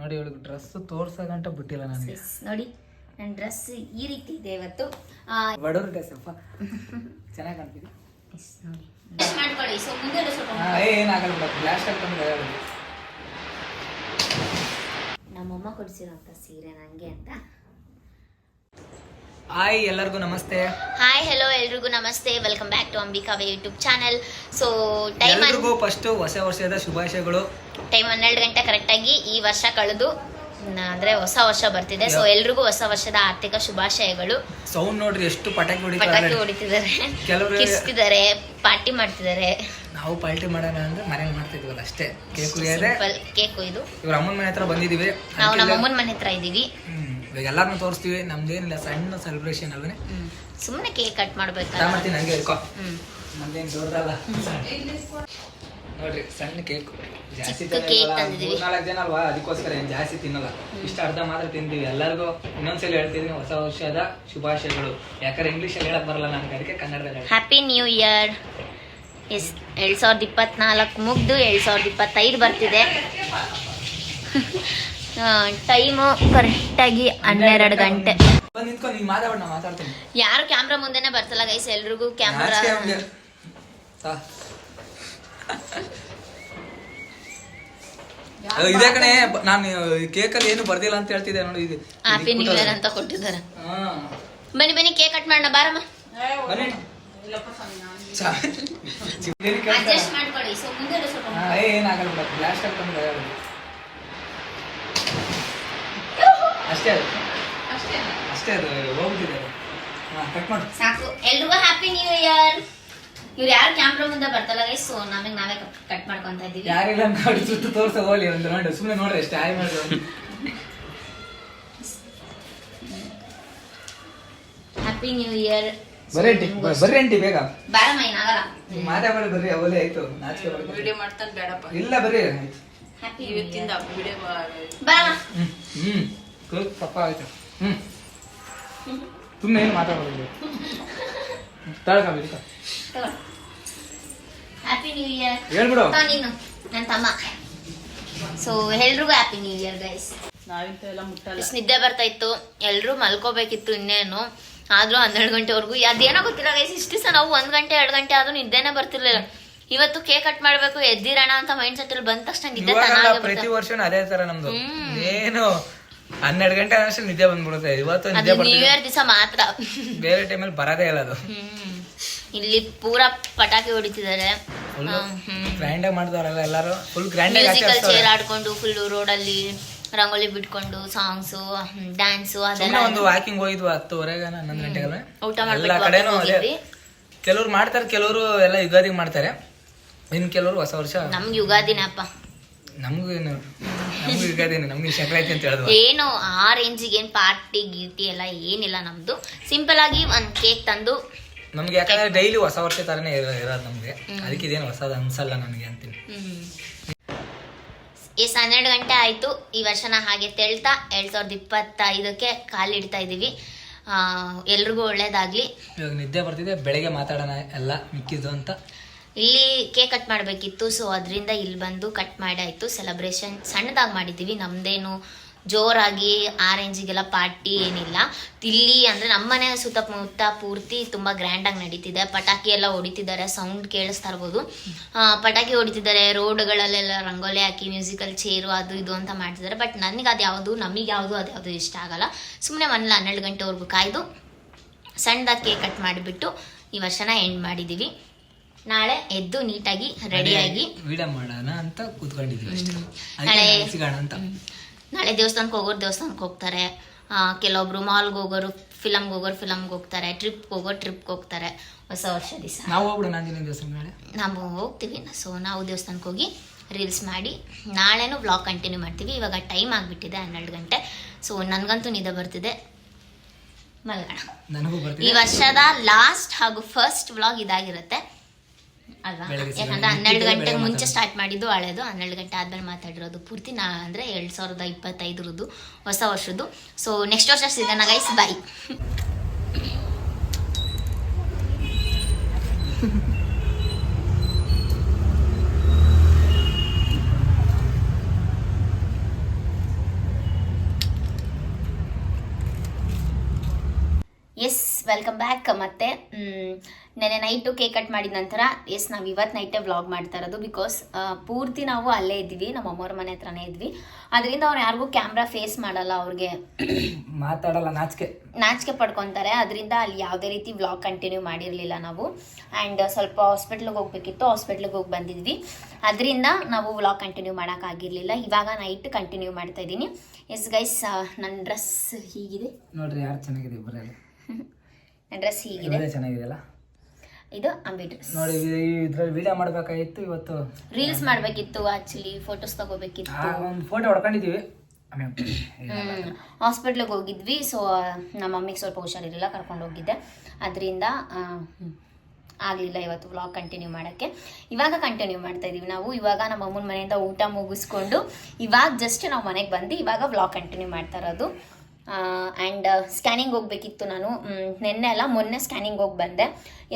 ನೋಡಿ ಇವಳಿಗೆ ಡ್ರೆಸ್ ಅಂತ ಬಿಟ್ಟಿಲ್ಲ ನನಗೆ. ನೋಡಿ ನನ್ನ ಡ್ರೆಸ್ ಈ ರೀತಿ ಇದೆ ಇವತ್ತು. ಬಡವ್ರ ಡ್ರೆಸ್ ಅಪ್ಪ ಚೆನ್ನಾಗಿ ಕಾಣ್ತಿದೆ. ನೋಡಿ. ಮಾಡ್ಕೊಳ್ಳಿ. ಸೊ ಮುಂದೆ ಏ, ಏನಾಗಲ್ಲ ಬಿಡ. ಬ್ಲಾಸ್ಟ್ ಆಗ್ತಂದ್ರೆ ನಮ್ಮಮ್ಮ ಕೊಡಿಸಿರೋಂಥ ಸೀರೆ ನನಗೆ ಅಂತ. ಹಾಯ್ ಎಲ್ಲರಿಗೂ ನಮಸ್ತೆ. ಹಾಯ್ ಹಲೋ ಎಲ್ರಿಗೂ ನಮಸ್ತೆ. ವೆಲ್ಕಮ್ ಬ್ಯಾಕ್ ಟು ಅಂಬಿಕಾವೆ ಯೂಟ್ಯೂಬ್ ಚಾನೆಲ್ ಸೊ ಟೈಮ್ ಎಲ್ರಿಗೂ ಫಸ್ಟ್ ಹೊಸ ವರ್ಷದ ಶುಭಾಶಯಗಳು. ಟೈಮ್ ಹನ್ನೆರಡು ಗಂಟೆ ಕರೆಕ್ಟಾಗಿ ಈ ವರ್ಷ ಕಳೆದು ಅಂದ್ರೆ ಹೊಸ ವರ್ಷ ಬರ್ತಿದೆ. ಸೊ ಎಲ್ರಿಗೂ ಹೊಸ ವರ್ಷದ ಆರ್ಥಿಕ ಶುಭಾಶಯಗಳು. ಸೌಂಡ್ ನೋಡ್ರಿ ಎಷ್ಟು ಪಟಾಕಿ ಪಟಾಕಿ ಹೊಡಿತಾರೆ ಹೊಡಿತಿದ್ದಾರೆ. ಕೆಲವರು ಕಿರ್ಸ್ತಿದ್ದಾರೆ ಪಾರ್ಟಿ ಮಾಡ್ತಿದ್ದಾರೆ. ನಾವು ಪಾರ್ಟಿ ಮಾಡೋಣ ಅಂದ್ರೆ ಮನೇಲಿ ಮಾಡ್ತಿದ್ವಲ್ಲ ಅಷ್ಟೇ. ಕೇಕ್ ಕೇಕ್ ಇದು. ಇವ್ರ ಅಮ್ಮನ ಮನೆ ಹತ್ರ ಬಂದಿದೀವಿ. ನಾವು ನಮ್ಮ ಅಮ್ಮನ ಮನೆ ಹತ್ರ ಇದೀವಿ. ಹ್ಮ್. ಇವಾಗ ಎಲ್ಲಾರನ್ನೂ ತೋರಿಸ್ತೀವಿ ನಮ್ದೇನಿಲ್ಲ ಸಣ್ಣ ಸೆಲೆಬ್ರೇಷನ್ ಅಲ್ವೇ ಸುಮ್ಮನೆ ಕೇಕ್ ಕಟ್ ಮಾಡ್ಬೇಕು? ಮತ್ತೆ ಹಂಗೆ ಇರ್ಕೋ ನಮ್ದೇನು ದೊಡ್ಡದಲ್ಲ. ನೋಡ್ರಿ ಸಣ್ಣ ಕೇಕ್ ಜಾಸ್ತಿ ನಾಲ್ಕು ಜನ ಅಲ್ವಾ? ಅದಕ್ಕೋಸ್ಕರ ಏನು ಜಾಸ್ತಿ ತಿನ್ನಲ್ಲ. ಇಷ್ಟ ಅರ್ಧ ಮಾತ್ರ ತಿಂತೀವಿ ಎಲ್ಲರಿಗೂ ಇನ್ನೊಂದ್ಸಲ ಹೇಳ್ತಿದ್ದೀನಿ ಹೊಸ ವರ್ಷದ ಶುಭಾಶಯಗಳು. ಯಾಕಂದ್ರೆ ಇಂಗ್ಲಿಷ್ ಅಲ್ಲಿ ಹೇಳಕ್ ಬರಲ್ಲ ನನಗೆ ಅದಕ್ಕೆ ಕನ್ನಡದಲ್ಲಿ ಹ್ಯಾಪಿ ನ್ಯೂ ಇಯರ್ ಎಸ್ ಎರಡ್ ಸಾವಿರದ ಇಪ್ಪತ್ನಾಲ್ಕು ಮುಗ್ದು ಎರಡ್ ಸಾವಿರದ ಇಪ್ಪತ್ತೈದು ಬರ್ತಿದೆ. ಟೈಮು ಕರೆಕ್ಟಾಗಿ ಹನ್ನೆರಡು ಗಂಟೆ. ಯಾರು ಕ್ಯಾಮ್ರಾ ಮುಂದೆನೆ ಬರ್ತಲ್ಲ ಗೈಸ್ ಎಲ್ರಿಗೂ ಕ್ಯಾಮ್ರಾ ಇದೇ ಕಣೆ ನಾನು ಕೇಕಲ್ಲಿ ಏನು ಬರ್ದಿಲ್ಲ ಅಂತ ಹೇಳ್ತಿದ್ದೆ ನೋಡಿ ಇದು ಹ್ಯಾಪಿ ನ್ಯೂ ಇಯರ್ ಅಂತ ಕೊಟ್ಟಿದ್ದಾರೆ. ಹಾ. ಬನ್ನಿ ಬನ್ನಿ ಕೇಕ್ ಕಟ್ ಮಾಡೋಣ ಬಾರಮ್ಮ. ಅಡ್ಜಸ್ಟ್ ಮಾಡ್ಕೊಳ್ಳಿ ಸೊ ಮುಂದೆ ಸ್ವಲ್ಪ ಏನಾಗಲ್ಲ ಬಿಡ ಬ್ಲಾಸ್ಟ್ ಆಗ್ತಂದ್ರೆ ಅಷ್ಟೇ ಅದು. ಅಷ್ಟೇ ಅದು ಹೋಗ್ಬಿಟ್ಟಿದೆ ಅದು. ಕಟ್ ಮಾಡು. ಸಾಕು. ಎಲ್ರಿಗೂ ಹ್ಯಾಪಿ ನ್ಯೂ ಇಯರ್ ಇವ್ರು ಯಾರು ಕ್ಯಾಮ್ರಾ ಮುಂದೆ ಬರ್ತಲ್ಲ ಗೈಸ್ ಸೊ ನಮಗೆ ನಾವೇ ಕಟ್ ಮಾಡ್ಕೊಂತ ಇದ್ದೀವಿ. ಯಾರಿಲ್ಲ ನೋಡಿ ಸುತ್ತು ತೋರ್ಸ ಹೋಗ್ಲಿ ಒಂದು ನೋಡಿ ಸುಮ್ಮನೆ ನೋಡ್ರಿ ಅಷ್ಟೇ ಹಾಯ್ ಮಾಡಿ ಹ್ಯಾಪಿ ನ್ಯೂ ಇಯರ್ ಬರ್ರಿ ಬರ್ರಿ ಆಂಟಿ ಬೇಗ. ಬಾರಮ್ಮ ಏನಾಗಲ್ಲ ಮಾತಾಡಿ ಬರ್ರಿ ಅವಲೇ ಆಯ್ತು. ನಾಚಿಕೆ ಬರ್ರಿ ವಿಡಿಯೋ ಮಾಡ್ತಾನೆ ಬೇಡಪ್ಪ. ಇಲ್ಲ ಬರ್ರಿ. ಹ್ಯಾಪಿ ಇವತ್ತಿಂದ ವಿಡಿಯೋ ಬಾರಮ್ಮ ಹ್ಮ್. ಹ್ಮ್ ಸ್ವಲ್ಪ ಆಯ್ತು ಹ್ಮ್ ಸುಮ್ಮನೆ ಏನು ಮಾತಾಡೋದು ತಳ್ಕ ಬಿಡ್ಕ ಹ್ಯಾಪಿ ನ್ಯೂ ಇಯರ್ ಹೇಳ್ಬಿಡು ನೀನು ನನ್ನ ತಮ್ಮ ಸೊ ಎಲ್ರಿಗೂ ಹ್ಯಾಪಿ ನ್ಯೂ ಇಯರ್ ಗೈಸ್ ನಾವಿಂತ ಎಲ್ಲ ಮುಟ್ಟಲ್ಲ ನಿದ್ದೆ ಬರ್ತಾ ಇತ್ತು. ಎಲ್ರು ಮಲ್ಕೋಬೇಕಿತ್ತು ಇನ್ನೇನು. ಆದ್ರೂ ಹನ್ನೆರಡು ಗಂಟೆವರೆಗೂ ಅದೇನೋ ಗೊತ್ತಿಲ್ಲ ಗೈಸ್ ಇಷ್ಟು ದಿವಸ ನಾವು ಒಂದ್ ಗಂಟೆ ಎರಡು ಗಂಟೆ ಆದ್ರೂ ನಿದ್ದೆನೆ ಬರ್ತಿರ್ಲಿಲ್ಲ. ಇವತ್ತು ಕೇಕ್ ಕಟ್ ಮಾಡ್ಬೇಕು ಎದ್ದಿರೋಣ ಅಂತ ಮೈಂಡ್ ಸೆಟ್ ಅಲ್ಲಿ ಬಂದ ತಕ್ಷಣ ನಿದ್ದೆ ಪ್ರತಿ ವರ್ಷ ಅದೇ ತರ ನಮ್ದು. ಏನು ಹನ್ನೆರಡು ಗಂಟೆ ಅಷ್ಟೇ ನಿದ್ದೆ ಬಂದ್ಬಿಡುತ್ತೆ. ಇವತ್ತು ಅದು ನಿದ್ದೆ ನ್ಯೂ ಬರ್ತಿದೆ ಇಯರ್ ದಿವಸ ಮಾತ್ರ. ಬೇರೆ ಟೈಮಲ್ಲಿ ಬರೋದೇ ಇಲ್ಲ ಅದು. ಹ್ಮ್. ಇಲ್ಲಿ ಪೂರಾ ಪಟಾಕಿ ಹೊಡಿತಿದ್ದಾರೆ. ಫುಲ್ ಗ್ರ್ಯಾಂಡ್ ಆಗಿ ಮಾಡ್ದವ್ರಲ್ಲ ಎಲ್ಲಾರು? ಫುಲ್ ಗ್ರ್ಯಾಂಡ್ ಆಗಿ ಮ್ಯೂಸಿಕಲ್ ಚೇರ್ ಆಚರಿಸ್ತಾರೆ ಆಡ್ಕೊಂಡು ಫುಲ್ ರೋಡಲ್ಲಿ ರಂಗೋಲಿ ಬಿಟ್ಕೊಂಡು ಸಾಂಗ್ಸು ಡ್ಯಾನ್ಸು ಸುಮ್ಮನೆ ಅದೆಲ್ಲ ಒಂದು ವಾಕಿಂಗ್ ಹೋಗಿದ್ವು ಹತ್ತುವರೆಗೆ ಹನ್ನೊಂದು ಗಂಟೆಗೆ ಊಟ ಎಲ್ಲ ಮಾಡ್ಬಿಟ್ಟು ಕಡೆನೂ walking ಅದೇ. ಹೋಗಿದ್ವಿ. ಕೆಲವ್ರು ಮಾಡ್ತಾರೆ ಕೆಲವರು ಎಲ್ಲ ಯುಗಾದಿ ಮಾಡ್ತಾರೆ. ಇನ್ ಕೆಲವರು ಹೊಸ ವರ್ಷ. ನಮ್ಗೆ ಯುಗಾದಿನೇ ಅಪ್ಪ ನಮಗೂ ಏನು ನಮಗೂ ಯುಗಾದಿನೇ ನಮ್ಗೆ ಸಂಕ್ರಾಂತಿ ಅಂತ ಹೇಳಿದ್ವು ಏನು ಆ ರೇಂಜಿಗೆ ಏನು ಪಾರ್ಟಿ ಗೀಟಿ ಎಲ್ಲ ಏನಿಲ್ಲ ನಮ್ದು. ಸಿಂಪಲ್ ಆಗಿ ಒಂದ್ ಕೇಕ್ ತಂದು ನಮ್ಗೆ ಯಾಕಂದ್ರೆ ಡೈಲಿ ಹೊಸ ವರ್ಷ ತರನೇ ಇರೋ- ಇರೋದು ನಮ್ಗೆ. ಅದಕ್ಕೆ ಇದೇನು ಹೊಸದ ಅನ್ಸಲ್ಲ ನನಗೆ ಅಂತೀನಿ. ಎಸ್ ಹನ್ನೆರಡು ಗಂಟೆ ಆಯ್ತು. ಈ ವರ್ಷನ ಹಾಗೆ ತೆಳ್ತಾ ಎರಡ್ ಸಾವಿರದ ಇಪ್ಪತ್ತೈದಕ್ಕೆ ಕಾಲಿಡ್ತಾ ಇದೀವಿ. ಆ, ಎಲ್ರಿಗೂ ಒಳ್ಳೇದಾಗಲಿ. ಇವಾಗ ನಿದ್ದೆ ಬರ್ತಿದೆ ಬೆಳಗ್ಗೆ ಮಾತಾಡೋಣ ಎಲ್ಲ ಮಿಕ್ಕಿದ್ದು ಅಂತ. ಇಲ್ಲಿ ಕೇಕ್ ಕಟ್ ಮಾಡಬೇಕಿತ್ತು ಸೊ ಅದರಿಂದ ಇಲ್ಲಿ ಬಂದು ಕಟ್ ಮಾಡಾಯಿತು. ಸೆಲೆಬ್ರೇಷನ್ ಸಣ್ಣದಾಗಿ ಮಾಡಿದ್ದೀವಿ ನಮ್ಮದೇನು ಜೋರಾಗಿ ಆರೆಂಜಿಗೆಲ್ಲ ರೇಂಜಿಗೆಲ್ಲ ಪಾರ್ಟಿ ಏನಿಲ್ಲ. ಇಲ್ಲಿ ಅಂದರೆ ನಮ್ಮನೆ ಸುತ್ತಮುತ್ತ ಪೂರ್ತಿ ತುಂಬ ಗ್ರ್ಯಾಂಡಾಗಿ ನಡೀತಿದೆ. ಪಟಾಕಿ ಎಲ್ಲ ಹೊಡಿತಿದ್ದಾರೆ ಸೌಂಡ್ ಕೇಳಿಸ್ತಾ ಇರ್ಬೋದು. ಪಟಾಕಿ ಹೊಡಿತಿದ್ದಾರೆ, ರೋಡ್ಗಳಲ್ಲೆಲ್ಲ ರಂಗೋಲಿ ಹಾಕಿ ಮ್ಯೂಸಿಕಲ್ ಚೇರು ಅದು ಇದು ಅಂತ ಮಾಡ್ತಿದ್ದಾರೆ. ಬಟ್ ನನಗೆ ಅದು ಯಾವುದು, ನಮಗೆ ಯಾವುದು ಅದು ಯಾವುದು ಇಷ್ಟ ಆಗಲ್ಲ. ಸುಮ್ಮನೆ ಮನೇಲಿ ಹನ್ನೆರಡು ಗಂಟೆವರೆಗೂ ಕಾಯ್ದು ಸಣ್ಣದಾಗಿ ಕೇಕ್ ಕಟ್ ಮಾಡಿಬಿಟ್ಟು ಈ ವರ್ಷನ ಎಂಡ್ ಮಾಡಿದ್ದೀವಿ ನಾಳೆ ಎದ್ದು ನೀಟಾಗಿ ರೆಡಿಯಾಗಿ ವಿಡಿಯೋ ಮಾಡೋಣ ಅಂತ ಕೂತ್ಕೊಂಡಿದ್ವಿ ಅಷ್ಟೇ. ನಾಳೆ ಅದಕ್ಕೆ ಸಿಗೋಣ ಅಂತ. ನಾಳೆ ದೇವಸ್ಥಾನಕ್ಕೆ ಹೋಗೋರು ದೇವಸ್ಥಾನಕ್ಕೆ ಹೋಗ್ತಾರೆ. ಕೆಲವೊಬ್ರು ಮಾಲ್ಗೆ ಹೋಗೋರು ಫಿಲಮ್ಗೆ ಹೋಗೋರು ಫಿಲಮ್ಗೆ ಹೋಗ್ತಾರೆ. ಟ್ರಿಪ್ಗೆ ಹೋಗೋರು ಟ್ರಿಪ್ಗೆ ಹೋಗ್ತಾರೆ. ಹೊಸ ವರ್ಷ ದಿವಸ. ನಾವು ಹೋಗ್ಬಿಡೋಣ ದಿವಸ ನಾಳೆ? ನಾವು ಹೋಗ್ತೀವಿ. ಸೊ ನಾವು ದೇವಸ್ಥಾನಕ್ಕೆ ಹೋಗಿ ರೀಲ್ಸ್ ಮಾಡಿ ನಾಳೆನೂ ಬ್ಲಾಗ್ ಕಂಟಿನ್ಯೂ ಮಾಡ್ತೀವಿ. ಇವಾಗ ಟೈಮ್ ಆಗಿಬಿಟ್ಟಿದೆ ಹನ್ನೆರಡು ಗಂಟೆ. ಸೊ ನನಗಂತೂ ನಿದ್ದೆ ಬರ್ತಿದೆ. ಮಲಗೋಣ. ನನಗೂ ಈ ವರ್ಷದ ಲಾಸ್ಟ್ ಹಾಗೂ ಫಸ್ಟ್ ವ್ಲಾಗ್ ಇದಾಗಿರುತ್ತೆ. ಅಲ್ವಾ. ಯಾಕಂದ್ರೆ ಹನ್ನೆರಡು ಗಂಟೆಗೆ ಮುಂಚೆ ಸ್ಟಾರ್ಟ್ ಮಾಡಿದ್ದು ಹಳೆದು. ಹನ್ನೆರಡು ಗಂಟೆ ಆದ್ಮೇಲೆ ಮಾತಾಡಿರೋದು. ಪೂರ್ತಿ ನಾ ಅಂದ್ರೆ ಎರಡ್ ಸಾವಿರದ ಇಪ್ಪತ್ತೈದರದ್ದು ಹೊಸ ವರ್ಷದ್ದು. ಸೊ ನೆಕ್ಸ್ಟ್ ವರ್ಷ ಸಿಗೋಣ guys bye yes welcome back. ಮತ್ತೆ ನೆನ್ನೆ ನೈಟು ಕೇಕ್ ಕಟ್ ಮಾಡಿದ ನಂತರ ಎಸ್ ನಾವು ಇವತ್ತು ನೈಟೇ ವ್ಲಾಗ್ ಮಾಡ್ತಾ ಇರೋದು ಬಿಕಾಸ್ ಪೂರ್ತಿ ನಾವು ಅಲ್ಲೇ ಇದ್ವಿ ನಮ್ಮ ಅಮ್ಮವ್ರ ಮನೆ ಹತ್ರನೇ ಇದ್ವಿ. ಅದರಿಂದ ಅವ್ರು ಯಾರಿಗೂ ಕ್ಯಾಮ್ರಾ ಫೇಸ್ ಮಾಡಲ್ಲ ಅವ್ರಿಗೆ ಮಾತಾಡಲ್ಲ ನಾಚಿಕೆ. ನಾಚಿಕೆ ಪಡ್ಕೊತಾರೆ. ಅದರಿಂದ ಅಲ್ಲಿ ಯಾವುದೇ ರೀತಿ ವ್ಲಾಗ್ ಕಂಟಿನ್ಯೂ ಮಾಡಿರಲಿಲ್ಲ ನಾವು. ಆ್ಯಂಡ್ ಸ್ವಲ್ಪ ಹಾಸ್ಪಿಟ್ಲಿಗೆ ಹೋಗ್ಬೇಕಿತ್ತು ಹಾಸ್ಪಿಟ್ಲಿಗೆ ಹೋಗಿ ಬಂದಿದ್ವಿ. ಅದರಿಂದ ನಾವು ವ್ಲಾಗ್ ಕಂಟಿನ್ಯೂ ಮಾಡೋಕ್ಕಾಗಿರಲಿಲ್ಲ ಇವಾಗ ನೈಟ್ ಕಂಟಿನ್ಯೂ ಮಾಡ್ತಾ ಇದ್ದೀನಿ. ಎಸ್ ಗೈಸ್ ನನ್ನ ಡ್ರೆಸ್ ಹೀಗಿದೆ. ನೋಡ್ರಿ ಯಾರು ಚೆನ್ನಾಗಿದೆ ನನ್ನ ಡ್ರೆಸ್ ಹೀಗಿದೆ. ಇವರೇ ಚೆನ್ನಾಗಿದೆಯಲ್ಲ? ಇದು ಅಂಬಿ ಡ್ರೆಸ್ ನೋಡಿ ಇದ್ರಲ್ಲಿ ವಿಡಿಯೋ ಮಾಡಬೇಕಾಗಿತ್ತು ಇವತ್ತು ರೀಲ್ಸ್ ಮಾಡಬೇಕಿತ್ತು ಆಕ್ಚುಲಿ ಫೋಟೋಸ್ ತಗೋಬೇಕಿತ್ತು. ಒಂದು ಫೋಟೋ ಹೊಡ್ಕೊಂಡಿದ್ದೀವಿ. ಹಾಸ್ಪಿಟ್ಲಿಗೆ ಹೋಗಿದ್ವಿ ಸೊ ನಮ್ಮ ಮಮ್ಮಿಗೆ ಸ್ವಲ್ಪ ಹುಷಾರಿರಲಿಲ್ಲ ಕರ್ಕೊಂಡು ಹೋಗಿದ್ದೆ. ಅದರಿಂದ ಆಗಲಿಲ್ಲ ಇವತ್ತು ವ್ಲಾಗ್ ಕಂಟಿನ್ಯೂ ಮಾಡೋಕ್ಕೆ. ಇವಾಗ ಕಂಟಿನ್ಯೂ ಮಾಡ್ತಾ ಇದ್ದೀವಿ ನಾವು. ಇವಾಗ ನಮ್ಮ ಅಮ್ಮನ ಮನೆಯಿಂದ ಊಟ ಮುಗಿಸ್ಕೊಂಡು ಇವಾಗ ಜಸ್ಟ್ ನಾವು ಮನೆಗೆ ಬಂದು ಇವಾಗ ವ್ಲಾಗ್ ಕಂಟಿನ್ಯೂ ಮಾಡ್ತಾ ಇರೋದು. ಆ್ಯಂಡ್ ಸ್ಕ್ಯಾನಿಂಗ್ ಹೋಗ್ಬೇಕಿತ್ತು ನಾನು. ನಿನ್ನೆ ಅಲ್ಲ ಮೊನ್ನೆ ಸ್ಕ್ಯಾನಿಂಗ್ ಹೋಗಿ ಬಂದೆ.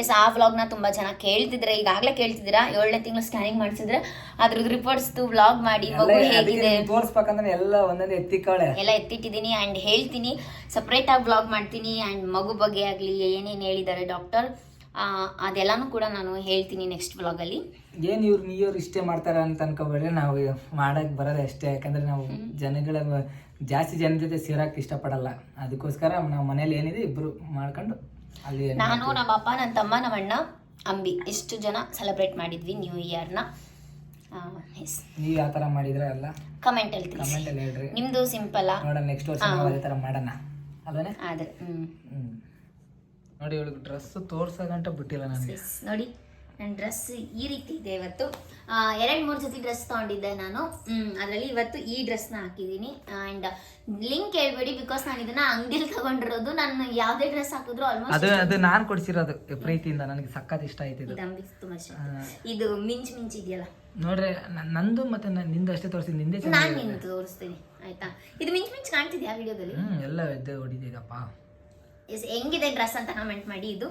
ಎಸ್ ಆ ವ್ಲಾಗ್ನ ತುಂಬ ಜನ ಕೇಳ್ತಿದ್ರೆ ಈಗಾಗಲೇ ಕೇಳ್ತಿದ್ದೀರಾ? ಏಳನೇ ತಿಂಗಳು ಸ್ಕ್ಯಾನಿಂಗ್ ಮಾಡಿಸಿದ್ರೆ ಅದ್ರದ್ದು ರಿಪೋರ್ಟ್ಸ್ದು ವ್ಲಾಗ್ ಮಾಡಿ ಮಗು ಹೇಗಿದೆ. ತೋರಿಸ್ಬೇಕಂದ್ರೆ ಎಲ್ಲ ಒಂದೊಂದು ಎತ್ತಿಕೊಳ್ಳೆ. ಎಲ್ಲ ಎತ್ತಿಟ್ಟಿದ್ದೀನಿ ಆ್ಯಂಡ್ ಹೇಳ್ತೀನಿ. ಸಪ್ರೇಟಾಗಿ ವ್ಲಾಗ್ ಮಾಡ್ತೀನಿ. ಆ್ಯಂಡ್ ಮಗು ಬಗ್ಗೆ ಆಗಲಿ ಏನೇನು ಹೇಳಿದ್ದಾರೆ ಡಾಕ್ಟರ್ ಅದೆಲ್ಲನೂ ಕೂಡ ನಾನು ಹೇಳ್ತೀನಿ ನೆಕ್ಸ್ಟ್ ಬ್ಲಾಗಲ್ಲಿ ಏನ್ ಇವ್ರು ನೀವ್ರು ಇಷ್ಟೇ ಮಾಡ್ತಾರ ಅಂತ ಅನ್ಕೋಬೇಡ್ರೆ ನಾವು ಮಾಡಕ್ ಬರೋದು ಅಷ್ಟೇ. ಯಾಕಂದ್ರೆ ನಾವು ಜನಗಳ ಜಾಸ್ತಿ ಜನ ಜೊತೆ ಸೇರಕ್ ಇಷ್ಟಪಡಲ್ಲ. ಅದಕ್ಕೋಸ್ಕರ ನಾವು ಮನೇಲಿ ಏನಿದೆ ಇಬ್ರು ಮಾಡ್ಕೊಂಡು ಅಲ್ಲಿ ನಾನು ನಮ್ಮ ಅಪ್ಪ ನನ್ನ ತಮ್ಮ ನಮ್ಮ ಅಣ್ಣ ಅಂಬಿ ಇಷ್ಟು ಜನ ಸೆಲೆಬ್ರೇಟ್ ಮಾಡಿದ್ವಿ ನ್ಯೂ ಇಯರ್ನ ನೀವು ಯಾವ ತರ ಮಾಡಿದ್ರ ಅಲ್ಲ ಕಮೆಂಟ್ ಅಲ್ಲಿ ಕಮೆಂಟ್ ಅಲ್ಲಿ ಹೇಳ್ರಿ. ನಿಮ್ಮದು ಸಿಂಪಲ್ಲ ನೋಡೋಣ ನೆಕ್ಸ್ಟ್ ವರ್ಷ ಅದೇ ತರ ಮಾಡೋಣ. ಅಲ್ವೇ ಆದ್ರೆ ಹ್ಞೂ ನೋಡಿ ಇವಳಿಗೆ ಡ್ರೆಸ್ ತೋರ್ಸಗಂಟ ಬಿಟ್ಟಿಲ್ಲ ನನಗೆ. ನೋಡಿ ನನ್ನ ಡ್ರೆಸ್ ಈ ರೀತಿ ಇದೆ ಇವತ್ತು. ಎರಡು ಮೂರು ಜೊತೆ ಡ್ರೆಸ್ ತಗೊಂಡಿದ್ದೆ ನಾನು. ಅದರಲ್ಲಿ ಇವತ್ತು ಈ ಡ್ರೆಸ್ನ ಹಾಕಿದ್ದೀನಿ. ಆ್ಯಂಡ್ ಲಿಂಕ್ ಹೇಳ್ಬೇಡಿ ಬಿಕಾಸ್ ನಾನು ಇದನ್ನ ಅಂಗಡಿಲಿ ತಗೊಂಡಿರೋದು ನಾನು ಯಾವುದೇ ಡ್ರೆಸ್ ಹಾಕಿದ್ರು ಆಲ್ಮೋಸ್ಟ್ ಅದು ಅದು ನಾನ್ ಕೊಡ್ಸಿರೋದು ಪ್ರೀತಿಯಿಂದ. ನನಗೆ ಸಖತ್ ಇಷ್ಟ ಆಯ್ತು ಇದು. ಇದು ಅಂಬಿಗೆ ತುಂಬ ಇಷ್ಟ ಇದು ಮಿಂಚ್ ಮಿಂಚ್ ಇದೆಯಲ್ಲ ನೋಡ್ರೆ ನಂದು ಮತ್ತೆ ನಿಂದು ಅಷ್ಟೇ ತೋರಿಸಿ ನಿಂದೆ ನಾನು ನಿಂದು ತೋರಿಸ್ತೀನಿ ಆಯ್ತಾ? ಇದು ಮಿಂಚ್ ಮಿಂಚ್ ಕಾಣ್ತಿದ್ಯಾ ವಿಡಿಯೋದಲ್ಲಿ ಎಲ್ಲ ಎದ್ದೆ ಹೊಡಿದೀಗಪ್ಪ ಎಸ್, ಹೆಂಗಿದೆ ಡ್ರೆಸ್ ಅಂತ ಕಮೆಂಟ್ ಮಾಡಿ ಇದು.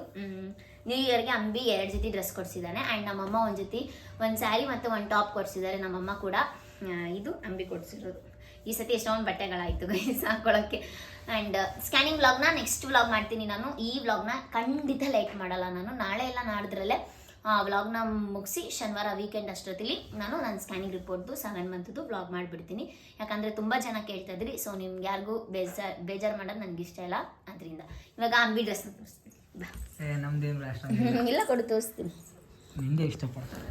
ನ್ಯೂ ಇಯರ್ಗೆ ಅಂಬಿ ಎರಡು ಜೊತೆ ಡ್ರೆಸ್ ಕೊಡಿಸಿದ್ದಾನೆ ಆ್ಯಂಡ್ ನಮ್ಮಮ್ಮ ಒಂದು ಜೊತೆ ಒಂದು ಸ್ಯಾರಿ ಮತ್ತು ಒಂದು ಟಾಪ್ ಕೊಡಿಸಿದ್ದಾರೆ ನಮ್ಮಮ್ಮ ಕೂಡ ಇದು ಅಂಬಿ ಕೊಡಿಸಿರೋದು. ಈ ಸತಿ ಎಷ್ಟೊಂದು ಬಟ್ಟೆಗಳಾಯಿತು ಗೈಸ್ ಹಾಕೊಳ್ಳೋಕ್ಕೆ ಆ್ಯಂಡ್ ಸ್ಕ್ಯಾನಿಂಗ್ ವ್ಲಾಗ್ನ ನೆಕ್ಸ್ಟ್ ವ್ಲಾಗ್ ಮಾಡ್ತೀನಿ ನಾನು. ಈ ವ್ಲಾಗ್ನ ಖಂಡಿತ ಲೈಕ್ ಮಾಡಲ್ಲ ನಾನು. ನಾಳೆ ಎಲ್ಲ ನಾಡಿದ್ರಲ್ಲೇ ವ್ಲಾಗ್ನ ಮುಗಿಸಿ ಶನಿವಾರ ವೀಕೆಂಡ್ ಅಷ್ಟೊತ್ತಿಲಿ ನಾನು ನನ್ನ ಸ್ಕ್ಯಾನಿಂಗ್ ರಿಪೋರ್ಟ್ದು ಸೆವೆನ್ ಮಂತ್ದು ವ್ಲಾಗ್ ಮಾಡಿಬಿಡ್ತೀನಿ. ಯಾಕಂದರೆ ತುಂಬ ಜನ ಕೇಳ್ತಾ ಇದ್ರಿ ಸೊ ನಿಮ್ಗೆ ಯಾರಿಗೂ ಬೇಜಾರು ಬೇಜಾರು ಮಾಡೋದು ನನಗೆ ಇಷ್ಟ ಇಲ್ಲ. ಅದರಿಂದ ಇವಾಗ ಅಂಬಿ ಡ್ರೆಸ್ ತೋರಿಸ್ತೀನಿ. ಇಲ್ಲ ಕೊಡು ತೋರಿಸ್ತೀನಿ. ನಿಂದೆ ಇಷ್ಟಪಡ್ತಾರೆ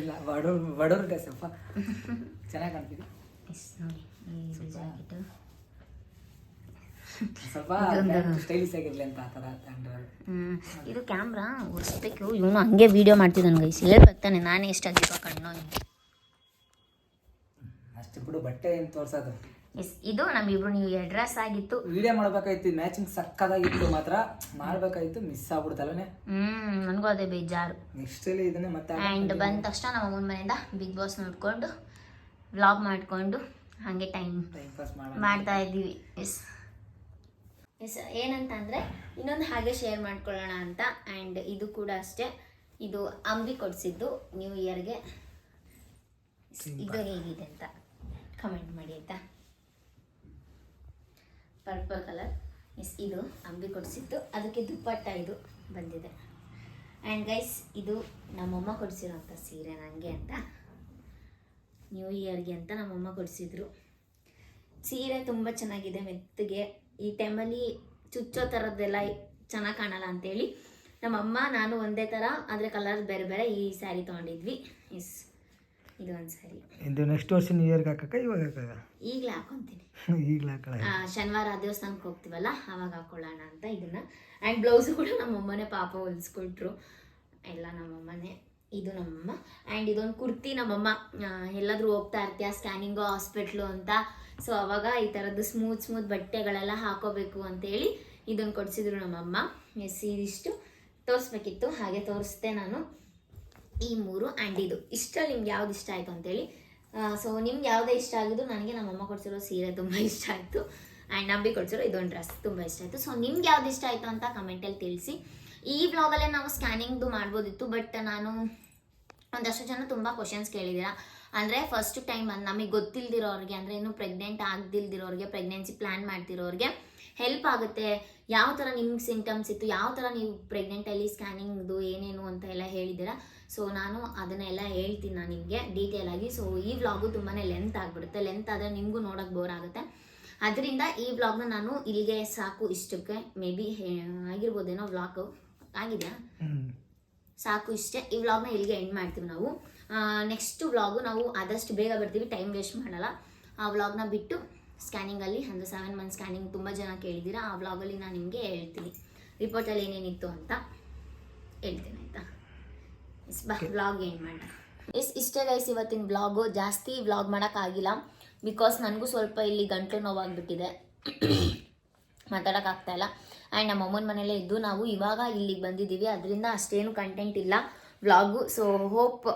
ಇಲ್ಲ ಬಡವ್ರು ಬಡವ್ರ ಡ್ರೆಸ್ ಚೆನ್ನಾಗಿ ನೋಡಿ ಈ ಜಾಕೆಟು ಸ್ವಲ್ಪ ಸ್ಟೈಲಿಶ್ ಆಗಿರ್ಲಿ ಅಂತ ಆ ಥರ. ಇದು ಕ್ಯಾಮ್ರಾ ಒರೆಸ್ಬೇಕು ಇವನು ಹಂಗೆ ವಿಡಿಯೋ ಮಾಡ್ತಿದ್ದಾನೆ ಗೈಸ್ ಬರ್ತಾನೆ ನಾನೇ ಎಷ್ಟು ದೀಪ ಕಣ್ಣು ಅಷ್ಟು ಬಿಡು ಬಟ್ಟೆ ಏನು ತೋರ್ಸೋದು? ಎಸ್ ಇದು ನಮ್ಮಿಬ್ರು ಇಬ್ರು ನೀವು ಎಡ್ರೆಸ್ ಆಗಿತ್ತು ವಿಡಿಯೋ ಮಾಡ್ಬೇಕಾಯ್ತು ಮ್ಯಾಚಿಂಗ್ ಸಕ್ಕದಾಗಿತ್ತು ಮಾತ್ರ. ಮಾಡ್ಬೇಕಾಯ್ತು ಮಿಸ್ ಆಗ್ಬಿಡ್ತಲ್ಲೇ ಹ್ಮ್ ನನಗೂ ಅದೇ ಬೇಜಾರು. ನೆಕ್ಸ್ಟ್ ಅಲ್ಲಿ ಇದನ್ನೇ ಮತ್ತೆ ಆ್ಯಂಡ್ ಬಂದ ತಕ್ಷಣ ನಮ್ಮ ಅಮ್ಮನ ಮನೆಯಿಂದ ಬಿಗ್ ಬಾಸ್ ನೋಡ್ಕೊಂಡು ವ್ಲಾಗ್ ಮಾಡಿಕೊಂಡು ಹಾಗೆ ಟೈಮ್ ಟೈಮ್ ಪಾಸ್ ಮಾಡ್ತಾ ಇದ್ದೀವಿ. ಎಸ್ ಎಸ್ ಏನಂತ ಅಂದರೆ ಇನ್ನೊಂದು ಹಾಗೆ ಶೇರ್ ಮಾಡ್ಕೊಳ್ಳೋಣ ಅಂತ. ಆ್ಯಂಡ್ ಇದು ಕೂಡ ಅಷ್ಟೇ. ಇದು ಅಂಬಿ ಕೊಡಿಸಿದ್ದು ನ್ಯೂ ಇಯರ್ಗೆ ಇದು ಹೇಗಿದೆ ಅಂತ ಕಮೆಂಟ್ ಮಾಡಿ ಆಯಿತಾ? ಪರ್ಪಲ್ ಕಲರ್ ಎಸ್ ಇದು ಅಂಬಿ ಕೊಡಿಸಿದ್ದು. ಅದಕ್ಕೆ ದುಪ್ಪಟ್ಟ ಇದು ಬಂದಿದೆ. ಆ್ಯಂಡ್ ಗೈಸ್ ಇದು ನಮ್ಮಮ್ಮ ಕೊಡಿಸಿರೋಂಥ ಸೀರೆ ನನಗೆ ಅಂತ. ನ್ಯೂ ಇಯರ್ಗೆ ಅಂತ ನಮ್ಮಮ್ಮ ಕೊಡಿಸಿದ್ರು. ಸೀರೆ ತುಂಬ ಚೆನ್ನಾಗಿದೆ ಮೆತ್ತಗೆ. ಈ ಟೈಮಲ್ಲಿ ಚುಚ್ಚೋ ಥರದ್ದೆಲ್ಲ ಚೆನ್ನಾಗಿ ಕಾಣಲ್ಲ ಅಂತೇಳಿ. ನಮ್ಮಮ್ಮ ನಾನು ಒಂದೇ ಥರ ಆದರೆ ಕಲರ್ ಬೇರೆ ಬೇರೆ ಈ ಸ್ಯಾರಿ ತೊಗೊಂಡಿದ್ವಿ. ಎಸ್ ಇದು ಒಂದು ಸ್ಯಾರಿ ಇದು ನೆಕ್ಸ್ಟ್ ವರ್ಷ ನ್ಯೂ ಇಯರ್ಗೆ ಹಾಕಕ್ಕ ಇವಾಗ ಹಾಕಕ್ಕ? ಈಗಲೇ ಹಾಕೊತೀನಿ. ಈಗಲೇ ಶನಿವಾರ ದೇವಸ್ಥಾನಕ್ಕೆ ಹೋಗ್ತೀವಲ್ಲ ಅವಾಗ ಹಾಕೊಳ್ಳೋಣ ಅಂತ ಇದನ್ನ. ಆ್ಯಂಡ್ ಬ್ಲೌಸು ಕೂಡ ನಮ್ಮಮ್ಮನೇ ಪಾಪ ಹೊಲಿಸ್ಕೊಟ್ರು. ಎಲ್ಲ ನಮ್ಮಮ್ಮನೇ. ಇದು ನಮ್ಮಮ್ಮ. ಆ್ಯಂಡ್ ಇದೊಂದು ಕುರ್ತಿ ನಮ್ಮಮ್ಮ. ಎಲ್ಲಾದರೂ ಹೋಗ್ತಾ ಇರ್ತೀಯ ಸ್ಕ್ಯಾನಿಂಗು, ಹಾಸ್ಪಿಟ್ಲು ಅಂತ. ಸೊ ಅವಾಗ ಈ ಥರದ್ದು ಸ್ಮೂತ್ ಸ್ಮೂತ್ ಬಟ್ಟೆಗಳೆಲ್ಲ ಹಾಕೋಬೇಕು ಅಂತೇಳಿ ಇದನ್ನು ಕೊಡಿಸಿದ್ರು ನಮ್ಮಮ್ಮ. ಎಸ್ ಇದಿಷ್ಟು ತೋರಿಸ್ಬೇಕಿತ್ತು. ಹಾಗೆ ತೋರಿಸ್ದೆ ನಾನು ಈ ಮೂರು ಆ್ಯಂಡ್ ಇದು. ಇಷ್ಟ ನಿಮ್ಗೆ ಯಾವ್ದು ಇಷ್ಟ ಆಯಿತು ಅಂತೇಳಿ. ಸೊ ನಿಮ್ಗೆ ಯಾವುದೇ ಇಷ್ಟ ಆಗಿದ್ದು ನನಗೆ ನಮ್ಮಮ್ಮ ಕೊಡಿಸಿರೋ ಸೀರೆ ತುಂಬ ಇಷ್ಟ ಆಯಿತು. ಆ್ಯಂಡ್ ನಂಬಿ ಕೊಡಿಸಿರೋ ಇದೊಂದು ಡ್ರೆಸ್ ತುಂಬ ಇಷ್ಟ ಆಯಿತು. ಸೊ ನಿಮ್ಗೆ ಯಾವ್ದು ಇಷ್ಟ ಆಯಿತು ಅಂತ ಕಮೆಂಟಲ್ಲಿ ತಿಳಿಸಿ. ಈ ವ್ಲಾಗಲ್ಲೇ ನಾವು ಸ್ಕ್ಯಾನಿಂಗ್ದು ಮಾಡ್ಬೋದಿತ್ತು ಬಟ್ ನಾನು ಒಂದಷ್ಟು ಜನ ತುಂಬ ಕ್ವಶನ್ಸ್ ಕೇಳಿದ್ದೀರಾ. ಅಂದರೆ ಫಸ್ಟ್ ಟೈಮ್ ನಮಗೆ ಗೊತ್ತಿಲ್ದಿರೋರಿಗೆ, ಅಂದರೆ ಇನ್ನೂ ಪ್ರೆಗ್ನೆಂಟ್ ಆಗದಿಲ್ದಿರೋರಿಗೆ ಪ್ರೆಗ್ನೆನ್ಸಿ ಪ್ಲ್ಯಾನ್ ಮಾಡ್ತಿರೋರಿಗೆ ಹೆಲ್ಪ್ ಆಗುತ್ತೆ. ಯಾವ ಥರ ನಿಮ್ಗೆ ಸಿಂಟಮ್ಸ್ ಇತ್ತು, ಯಾವ ಥರ ನೀವು ಪ್ರೆಗ್ನೆಂಟಲ್ಲಿ ಸ್ಕ್ಯಾನಿಂಗ್ದು ಏನೇನು ಅಂತ ಎಲ್ಲ ಹೇಳಿದ್ದೀರಾ. ಸೊ ನಾನು ಅದನ್ನೆಲ್ಲ ಹೇಳ್ತೀನಿ ನಾನು ನಿಮಗೆ ಡೀಟೇಲ್ ಆಗಿ. ಸೊ ಈ ವ್ಲಾಗು ತುಂಬಾ ಲೆಂತ್ ಆಗಿಬಿಡುತ್ತೆ. ಲೆಂತ್ ಆದರೆ ನಿಮಗೂ ನೋಡೋಕೆ ಬೋರ್ ಆಗುತ್ತೆ. ಅದರಿಂದ ಈ ವ್ಲಾಗ್ನ ನಾನು ಇಲ್ಲಿಗೆ ಸಾಕು. ಇಷ್ಟಕ್ಕೆ ಮೇ ಬಿ ಆಗಿರ್ಬೋದೇನೋ ವ್ಲಾಗು ಆಗಿದೆಯಾ? ಸಾಕು ಇಷ್ಟೇ. ಈ ವ್ಲಾಗ್ನ ಇಲ್ಲಿಗೆ ಎಂಡ್ ಮಾಡ್ತೀವಿ ನಾವು. ನೆಕ್ಸ್ಟ್ ವ್ಲಾಗು ನಾವು ಆದಷ್ಟು ಬೇಗ ಬರ್ತೀವಿ. ಟೈಮ್ ವೇಸ್ಟ್ ಮಾಡಲ್ಲ. ಆ ವ್ಲಾಗ್ನ ಬಿಟ್ಟು ಸ್ಕ್ಯಾನಿಂಗಲ್ಲಿ ಅಂದರೆ ಸೆವೆನ್ ಮಂತ್ ಸ್ಕ್ಯಾನಿಂಗ್ ತುಂಬ ಜನ ಕೇಳಿದ್ದೀರಾ ಆ ವ್ಲಾಗಲ್ಲಿ ನಾನು ನಿಮಗೆ ಹೇಳ್ತೀನಿ. ರಿಪೋರ್ಟಲ್ಲಿ ಏನೇನಿತ್ತು ಅಂತ ಹೇಳ್ತೀನಿ ಆಯಿತಾ? ಎಸ್ ಬಾ ವ್ಲಾಗ್ ಏನು ಮಾಡೋಣ. ಎಸ್ ಇಷ್ಟೇ ಗೈಸ್ ಇವತ್ತಿನ ವ್ಲಾಗು ಜಾಸ್ತಿ ವ್ಲಾಗ್ ಮಾಡೋಕ್ಕಾಗಿಲ್ಲ ಬಿಕಾಸ್ ನನಗೂ ಸ್ವಲ್ಪ ಇಲ್ಲಿ ಗಂಟಲು ನೋವಾಗ್ಬಿಟ್ಟಿದೆ. ಮಾತಾಡೋಕ್ಕಾಗ್ತಾ ಇಲ್ಲ. ಆ್ಯಂಡ್ ನಮ್ಮ ಅಮ್ಮನ ಮನೇಲೇ ಇದ್ದು ನಾವು ಇವಾಗ ಇಲ್ಲಿಗೆ ಬಂದಿದ್ದೀವಿ. ಅದರಿಂದ ಅಷ್ಟೇನು ಕಂಟೆಂಟ್ ಇಲ್ಲ. ವ್ಲಾಗು ಸೊ ಹೋಪ್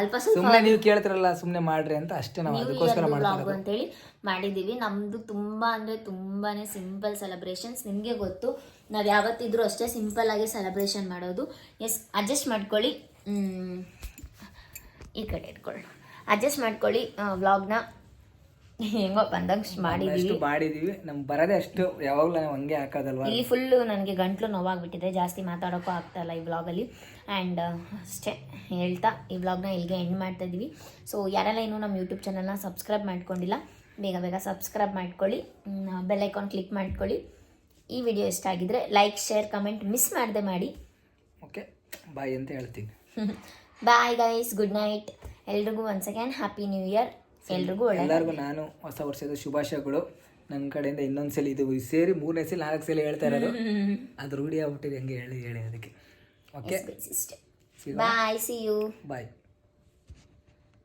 ಅಲ್ಪ ಸುಮ್ಮನೆ ನೀವು ಕೇಳ್ತಿರಲ್ಲ ಸುಮ್ಮನೆ ಮಾಡ್ರಿ ಅಂತ ಅಷ್ಟೇ ನಾವು ಅದಕ್ಕೋಸ್ಕರ ವ್ಲಾಗ್ ಅಂತೇಳಿ ಮಾಡಿದ್ದೀವಿ. ನಮ್ಮದು ತುಂಬ ಅಂದರೆ ತುಂಬಾ ಸಿಂಪಲ್ ಸೆಲೆಬ್ರೇಷನ್ಸ್ ನಿಮಗೆ ಗೊತ್ತು ನಾವು ಯಾವತ್ತಿದ್ರೂ ಅಷ್ಟೇ ಸಿಂಪಲ್ ಆಗಿ ಸೆಲೆಬ್ರೇಷನ್ ಮಾಡೋದು. ಎಸ್ ಅಡ್ಜಸ್ಟ್ ಮಾಡ್ಕೊಳ್ಳಿ. ಈ ಕಡೆ ಇಟ್ಕೊಳ್ಳಿ ಅಡ್ಜಸ್ಟ್ ಮಾಡ್ಕೊಳ್ಳಿ ವ್ಲಾಗ್ನ ಹೆಂಗೋ ಬಂದಂಗೆ ಮಾಡಿದ್ವಿ ಅಷ್ಟು ಮಾಡಿದೀವಿ. ನಮ್ಗೆ ಬರೋದೇ ಅಷ್ಟು ಯಾವಾಗಲೂ ನಾವು ಹಂಗೆ ಹಾಕೋದಲ್ವ? ಇಲ್ಲಿ ಫುಲ್ಲು ನನಗೆ ಗಂಟ್ಲು ನೋವಾಗ್ಬಿಟ್ಟಿದೆ. ಜಾಸ್ತಿ ಮಾತಾಡೋಕ್ಕೂ ಆಗ್ತಾಯಿಲ್ಲ ಇಲ್ಲ ಈ ವ್ಲಾಗಲ್ಲಿ ಆ್ಯಂಡ್ ಅಷ್ಟೇ ಹೇಳ್ತಾ ಈ ವ್ಲಾಗ್ನ ಇಲ್ಲಿಗೆ ಎಂಡ್ ಮಾಡ್ತಾ ಇದ್ದೀವಿ ಸೊ ಯಾರೆಲ್ಲ ಇನ್ನೂ ನಮ್ಮ ಯೂಟ್ಯೂಬ್ ಚಾನಲ್ನ ಸಬ್ಸ್ಕ್ರೈಬ್ ಮಾಡ್ಕೊಂಡಿಲ್ಲ ಬೇಗ ಬೇಗ ಸಬ್ಸ್ಕ್ರೈಬ್ ಮಾಡ್ಕೊಳ್ಳಿ. ಬೆಲ್ ಐಕಾನ್ ಕ್ಲಿಕ್ ಮಾಡ್ಕೊಳ್ಳಿ. ಈ ವಿಡಿಯೋ ಇಷ್ಟ ಆಗಿದ್ರೆ ಲೈಕ್ ಶೇರ್ ಕಮೆಂಟ್ ಮಿಸ್ ಮಾಡದೆ ಮಾಡಿ. ಓಕೆ ಬಾಯ್ ಅಂತ ಹೇಳ್ತೀನಿ. ಬಾಯ್ ಗೈಸ್ ಗುಡ್ ನೈಟ್ ಎಲ್ರಿಗೂ once again happy new year ಎಲ್ರಿಗೂ ಎಲ್ಲರಿಗೂ ನಾನು ಹೊಸ ವರ್ಷದ ಶುಭಾಶಯಗಳು. ನನ್ನ ಕಡೆಯಿಂದ ಇನ್ನೊಂದ್ಸಲ ಇದು ಸೇರಿ ಮೂರನೇ ಸಲ ನಾಲ್ಕು ಸಲ ಹೇಳ್ತಾ ಇರೋದು. ಅದು ರೂಢಿ ಆಗ್ಬಿಟ್ಟಿದೆ ಹಂಗೆ ಹೇಳಿ ಹೇಳಿ ಅದಕ್ಕೆ. Okay bye see you bye